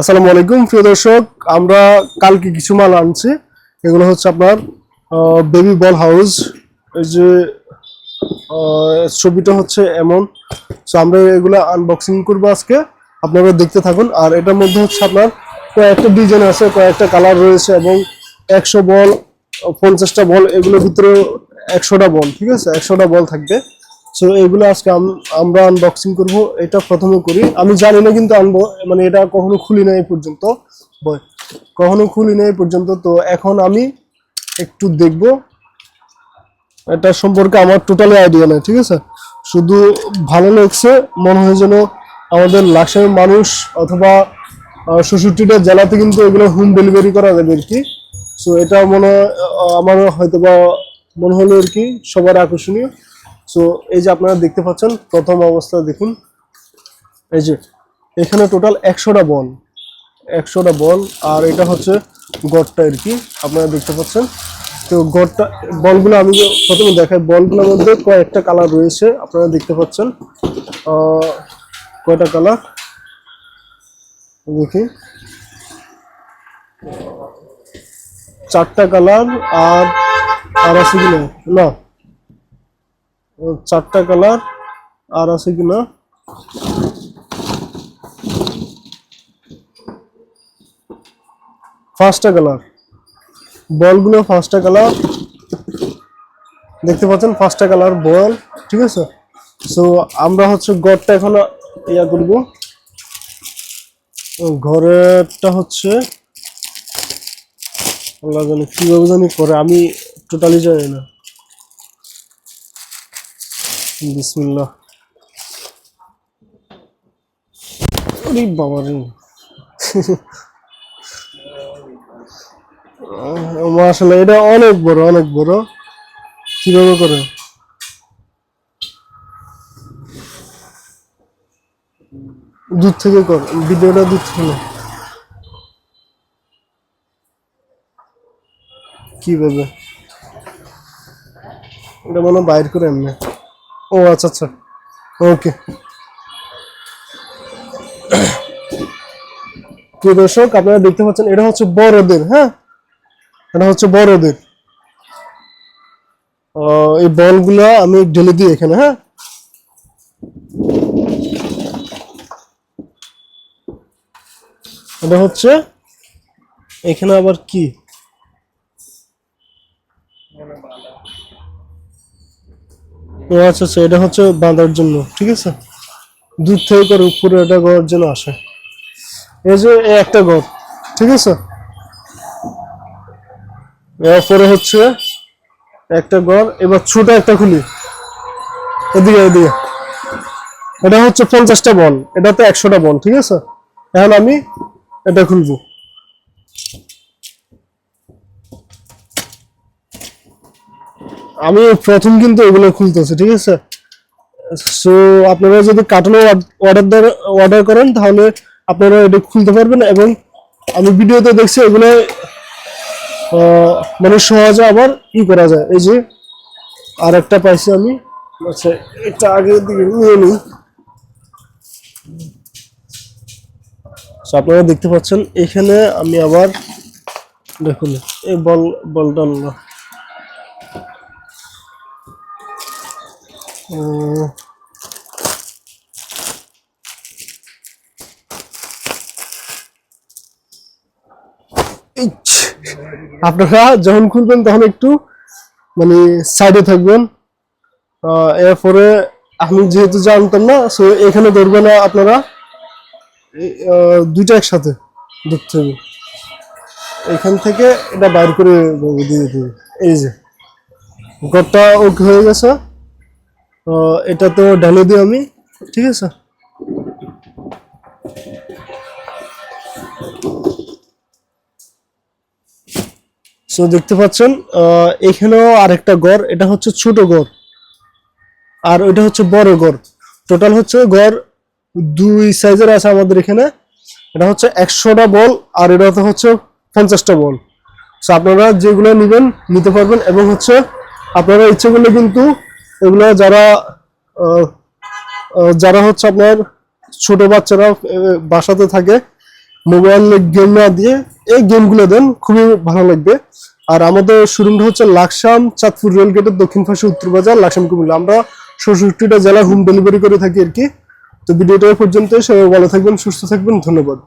আসসালামু আলাইকুম, প্রিয় দর্শক। আমরা কালকে কিছু মাল আনছি। এগুলো হচ্ছে আপনার বেবি বল হাউস এই যে ছবিটা হচ্ছে এমন। সো আমরা এগুলো আনবক্সিং করব আজকে। আপনারা দেখতে থাকুন। আর এটার মধ্যে হচ্ছে আপনার কয়েকটা ডিজাইন আছে, কয়েকটা কালার রয়েছে এবং একশো বল, পঞ্চাশটা বল, এগুলোর ভিতরে একশোটা বল, ঠিক আছে? একশোটা বল থাকবে। সো এগুলো আজকে আম- আমরা আনবক্সিং করব। এটা প্রথমে করি। আমি জানি না কিন্তু আনব মানে এটা কখনো খুলি না এই পর্যন্ত। কখনো খুলি না এই পর্যন্ত। তো এখন আমি একটু দেখব। এটা সম্পর্কে আমার টোটালি আইডিয়া নেই, ঠিক আছে? শুধু ভালো লাগছে, মনে হয় যেন আমাদের লাকসামের মানুষ অথবা ষষট্টিটা জেলাতে কিন্তু এগুলো হোম ডেলিভারি করা যাবে আর কি। সো এটা মনে আমার হয়তো বা মনে হলো আর কি, সবার আকর্ষণীয়। সো এই যে আপনারা দেখতে পাচ্ছেন, প্রথম অবস্থা দেখুন। এই যে, এখানে টোটাল একশোটা বল একশোটা বল আর এটা হচ্ছে গড়টা আর কি, আপনারা দেখতে পাচ্ছেন। তো গড়টা বলগুলো আমি প্রথমে দেখাই বলগুলোর মধ্যে কয়েকটা কালার রয়েছে, আপনারা দেখতে পাচ্ছেন। কয়টা কালার দেখি। চারটা কালার আর আর আছে না। চারটা কালার, আর আছে কি না? পাঁচটা কালার। বলগুলো পাঁচটা কালার। দেখতে পাচ্ছেন পাঁচটা কালার বল, ঠিক আছে? সো আমরা হচ্ছে গড়টা এখন ইয়া করব। ঘরেরটা হচ্ছে, আল্লাহ জানি কীভাবে জানি করে আমি টোটালি জানি না। বিসমিল্লাহ। ওরে বাবা রে। আসলে এটা অনেক বড় অনেক বড়। কীভাবে করে? দূর থেকে কর, ভিডিওটা দূর থেকে কীভাবে? এটা মনে বাইর করে এমনি ও আচ্ছা আচ্ছা। ওকে প্রিয় দর্শক, আপনারা দেখতে পাচ্ছেন, এটা হচ্ছে বড়দের হ্যাঁ? এটা হচ্ছে বড়দের। এই বলগুলো আমি ঢেলে দিই এখানে হ্যাঁ? এটা হচ্ছে, এখানে আবার কি? ও আচ্ছা আচ্ছা এটা হচ্ছে বাঁধার জন্য, ঠিক আছে? দূর থেকে করে উপরে এটা করার জন্য আসে। এই যে একটা ঘর, ঠিক আছে? এরপরে হচ্ছে একটা ঘর, এবার ছোট একটা খুলি। এদিকে এদিকে। এটা হচ্ছে পঞ্চাশটা বল এটাতে একশোটা বল ঠিক আছে? এখন আমি এটা খুলবো। আমি প্রথম কিন্তু এগুলো খুলতেছি, ঠিক আছে? সো আপনারা যদি কার্টুনে অর্ডার অর্ডার করেন, তাহলে আপনারা এটা খুলতে পারবেন এবং আমি ভিডিওতে দেখছি এগুলো মানে সহজে আবার ই করা যায়। এই যে আর একটা পাইছি আমি। আচ্ছা এটা আগের দিকে নিয়ে নিই। আপনারা দেখতে পাচ্ছেন, এখানে আমি আবার, দেখুন, এই বল, বলটা আপনারা যখন খুলবেন, তখন একটু মানে সাইডে থাকবেন। এরপরে আমি যেহেতু জানতাম না সো এখানে ধরবে না আপনারা। দুইটা একসাথে ধরতে হবে। এখান থেকে এটা বাইর করে দিয়ে দিতে এই যে, ঘরটা ওকে হয়ে গেছে। এটা তো ঢালে দিই আমি, ঠিক আছে? সো দেখতে পাচ্ছেন এখানেও আরেকটা গড়, এটা হচ্ছে ছোট গড়, আর ওইটা হচ্ছে বড় গড়। টোটাল হচ্ছে গড় দুই সাইজের আছে আমাদের এখানে, এটা হচ্ছে একশোটা বল, আর এটা হচ্ছে পঞ্চাশটা বল। সো আপনারা যেগুলো নেবেন, নিতে পারবেন, এবং হচ্ছে আপনারা ইচ্ছে করলে কিন্তু এগুলো যারা যারা হচ্ছে আপনার ছোট বাচ্চারা বাসাতে থাকে মোবাইল গেম না দিয়ে এই গেমগুলো দেন, খুবই ভালো লাগবে। আর আমাদের শোরুমটা হচ্ছে লাকসাম চাঁদপুর রেলগেটের দক্ষিণ পাশে উত্তর বাজার, লাকসাম কুমিল্লা। আমরা ষষ্ঠীটা জেলা হোম ডেলিভারি করে থাকি আর কি। তো ভিডিওটা পর্যন্ত সবাই ভালো থাকবেন, সুস্থ থাকবেন, ধন্যবাদ।